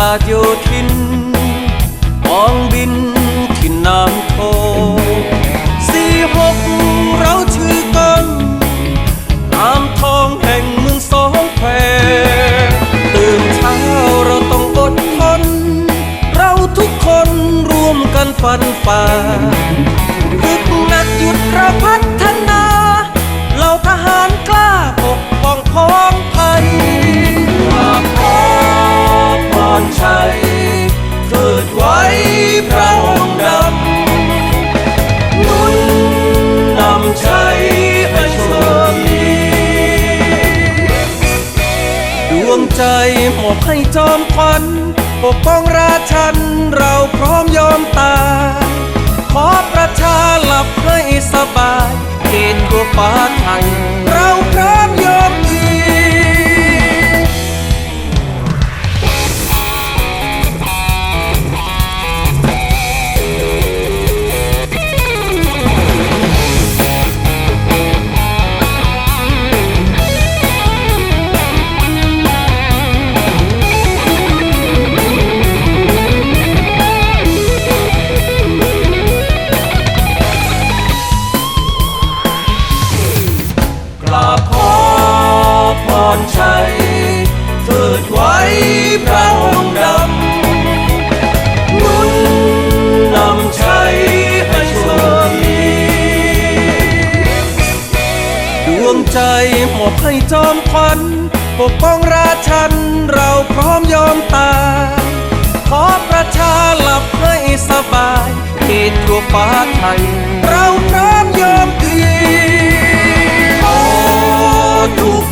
ลาดโยทินมองบินที่น้ำโพสี่หกเราชื่อกันน้ำทองแห่งเมืองสองแควตื่นเช้าเราต้องอดทน เราทุกคนร่วมกันฝันฝ่าคึกดนักหยุดระพัด รชัยเกิดไว้พระองค์ดำนุนนำชัยให้โชคดีดวงใจมอบให้จอมขวัญปกป้องราชันเราพร้อมยอมตาย ใจหมดให้จอมขวันปกป้องราชันเราพร้อมยอมตายขอประชาหลับให้สบายเขตทั่วฟ้าไทย เราพร้อมยอมดีโอ้ทุก